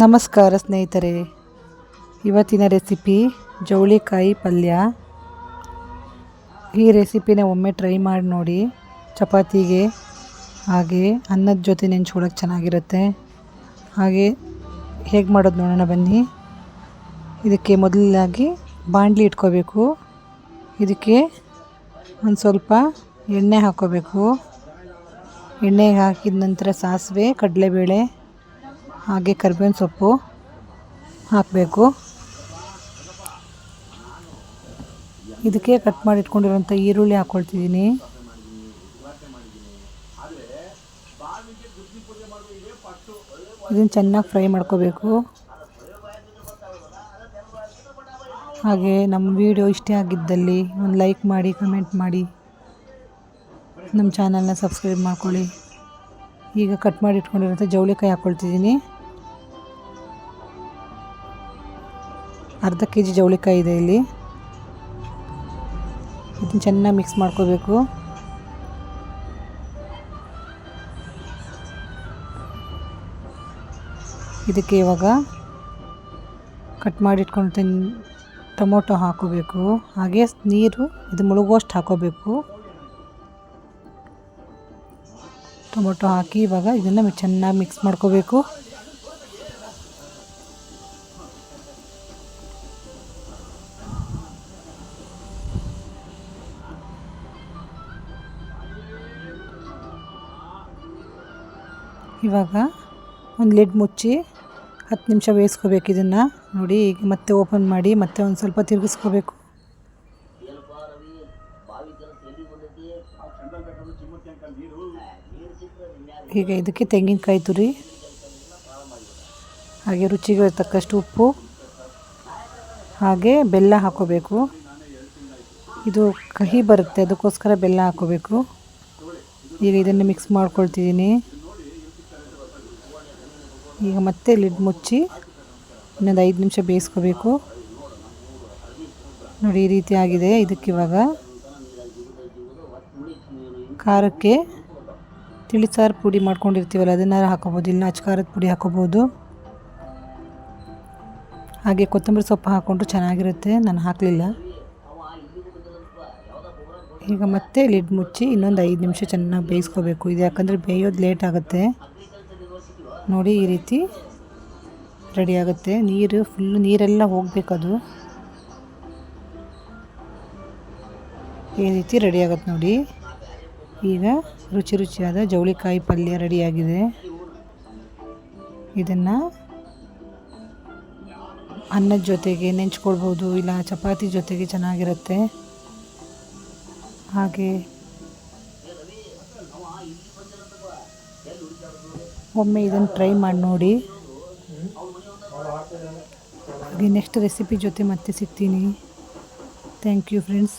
ನಮಸ್ಕಾರ ಸ್ನೇಹಿತರೆ. ಇವತ್ತಿನ ರೆಸಿಪಿ ಜವಳಿಕಾಯಿ ಪಲ್ಯ. ಈ ರೆಸಿಪಿನ ಒಮ್ಮೆ ಟ್ರೈ ಮಾಡಿ ನೋಡಿ. ಚಪಾತಿಗೆ ಹಾಗೆ ಅನ್ನದ ಜೊತೆ ನೆಂಚ್ಕೊಳಕ್ಕೆ ಚೆನ್ನಾಗಿರುತ್ತೆ. ಹಾಗೆ ಹೇಗೆ ಮಾಡೋದು ನೋಡೋಣ ಬನ್ನಿ. ಇದಕ್ಕೆ ಮೊದಲಾಗಿ ಬಾಣಲಿ ಇಟ್ಕೋಬೇಕು. ಇದಕ್ಕೆ ಒಂದು ಸ್ವಲ್ಪ ಎಣ್ಣೆ ಹಾಕ್ಕೋಬೇಕು ಎಣ್ಣೆಗೆ ಹಾಕಿದ ನಂತರ ಸಾಸಿವೆ, ಕಡಲೆಬೇಳೆ ಹಾಗೆ ಕರಿಬೇವಿನ ಸೊಪ್ಪು ಹಾಕಬೇಕು. ಇದಕ್ಕೆ ಕಟ್ ಮಾಡಿ ಇಟ್ಕೊಂಡಿರೋಂಥ ಈರುಳ್ಳಿ ಹಾಕ್ಕೊಳ್ತಿದ್ದೀನಿ ಇದನ್ನು ಚೆನ್ನಾಗಿ ಫ್ರೈ ಮಾಡ್ಕೋಬೇಕು. ಹಾಗೆ ನಮ್ಮ ವಿಡಿಯೋ ಇಷ್ಟ ಆಗಿದ್ದಲ್ಲಿ ಒಂದು ಲೈಕ್ ಮಾಡಿ ಕಮೆಂಟ್ ಮಾಡಿ. ನಮ್ಮ ಚಾನಲ್ನ ಸಬ್ಸ್ಕ್ರೈಬ್ ಮಾಡ್ಕೊಳ್ಳಿ. ಈಗ ಕಟ್ ಮಾಡಿ ಇಟ್ಕೊಂಡಿರೋಂಥ ಜವಳಿಕಾಯಿ ಹಾಕ್ಕೊಳ್ತಿದ್ದೀನಿ. ಅರ್ಧ ಕೆ ಜಿ ಜವಳಿಕಾಯಿ ಇದೆ ಇಲ್ಲಿ. ಇದನ್ನು ಚೆನ್ನಾಗಿ ಮಿಕ್ಸ್ ಮಾಡ್ಕೋಬೇಕು. ಇದಕ್ಕೆ ಇವಾಗ ಕಟ್ ಮಾಡಿ ಇಟ್ಕೊಂಡ ಟೊಮೊಟೊ ಹಾಕೋಬೇಕು ಹಾಗೆ ನೀರು ಇದು ಮುಳುಗುವಷ್ಟು ಹಾಕೋಬೇಕು ಟೊಮೊಟೊ ಹಾಕಿ ಇವಾಗ ಇದನ್ನು ಚೆನ್ನಾಗಿ ಮಿಕ್ಸ್ ಮಾಡ್ಕೋಬೇಕು. ಇವಾಗ ಒಂದು ಲಿಡ್ ಮುಚ್ಚಿ ಹತ್ತು ನಿಮಿಷ ಬೇಯಿಸ್ಕೋಬೇಕು ಇದನ್ನು. ನೋಡಿ ಈಗ ಮತ್ತೆ ಓಪನ್ ಮಾಡಿ ಮತ್ತೆ ಒಂದು ಸ್ವಲ್ಪ ತಿರುಗಿಸ್ಕೋಬೇಕು. ಈಗ ಇದಕ್ಕೆ ತೆಂಗಿನಕಾಯಿ ತುರಿ, ಹಾಗೆ ರುಚಿಗೆ ತಕ್ಕಷ್ಟು ಉಪ್ಪು, ಹಾಗೆ ಬೆಲ್ಲ ಹಾಕೋಬೇಕು. ಇದು ಕಹಿ ಬರುತ್ತೆ, ಅದಕ್ಕೋಸ್ಕರ ಬೆಲ್ಲ ಹಾಕೋಬೇಕು. ಈಗ ಇದನ್ನು ಮಿಕ್ಸ್ ಮಾಡ್ಕೊಳ್ತಿದ್ದೀನಿ. ಈಗ ಮತ್ತೆ ಲಿಡ್ ಮುಚ್ಚಿ ಇನ್ನೊಂದು ಐದು ನಿಮಿಷ ಬೇಯಿಸ್ಕೋಬೇಕು. ನೋಡಿ ಈ ರೀತಿ ಆಗಿದೆ, ಇದಕ್ಕೆ ಇವಾಗ. ಖಾರಕ್ಕೆ ತಿಳಿಸಾರು ಪುಡಿ ಮಾಡ್ಕೊಂಡಿರ್ತೀವಲ್ಲ, ಅದನ್ನಾರು ಹಾಕೋಬೋದು. ಇಲ್ಲ ಖಾರದ ಪುಡಿ ಹಾಕೋಬೋದು. ಹಾಗೆ ಕೊತ್ತಂಬರಿ ಸೊಪ್ಪು ಹಾಕ್ಕೊಂಡ್ರು ಚೆನ್ನಾಗಿರುತ್ತೆ. ನಾನು ಹಾಕಲಿಲ್ಲ. ಈಗ ಮತ್ತೆ ಲಿಡ್ ಮುಚ್ಚಿ ಇನ್ನೊಂದು ಐದು ನಿಮಿಷ ಚೆನ್ನಾಗಿ ಬೇಯಿಸ್ಕೋಬೇಕು. ಇದು ಯಾಕಂದರೆ ಬೇಯೋದು ಲೇಟ್ ಆಗುತ್ತೆ. ನೋಡಿ ಈ ರೀತಿ ರೆಡಿ ಆಗುತ್ತೆ. ನೀರು ಫುಲ್ ನೀರೆಲ್ಲ ಹೋಗಬೇಕದು ಈ ರೀತಿ ರೆಡಿ ಆಗುತ್ತೆ ನೋಡಿ. ಈಗ ರುಚಿ ರುಚಿಯಾದ ಜವಳಿಕಾಯಿ ಪಲ್ಯ ರೆಡಿಯಾಗಿದೆ. ಇದನ್ನು ಅನ್ನದ ಜೊತೆಗೆ ನೆಂಚ್ಕೊಳ್ಬೋದು, ಇಲ್ಲ ಚಪಾತಿ ಜೊತೆಗೆ ಚೆನ್ನಾಗಿರುತ್ತೆ. ಹಾಗೆ ಒಮ್ಮೆ ಇದನ್ನು ಟ್ರೈ ಮಾಡಿ ನೋಡಿ. ಹಾಗೆ ನೆಕ್ಸ್ಟ್ ರೆಸಿಪಿ ಜೊತೆ ಮತ್ತೆ ಸಿಗ್ತೀನಿ. Thank you friends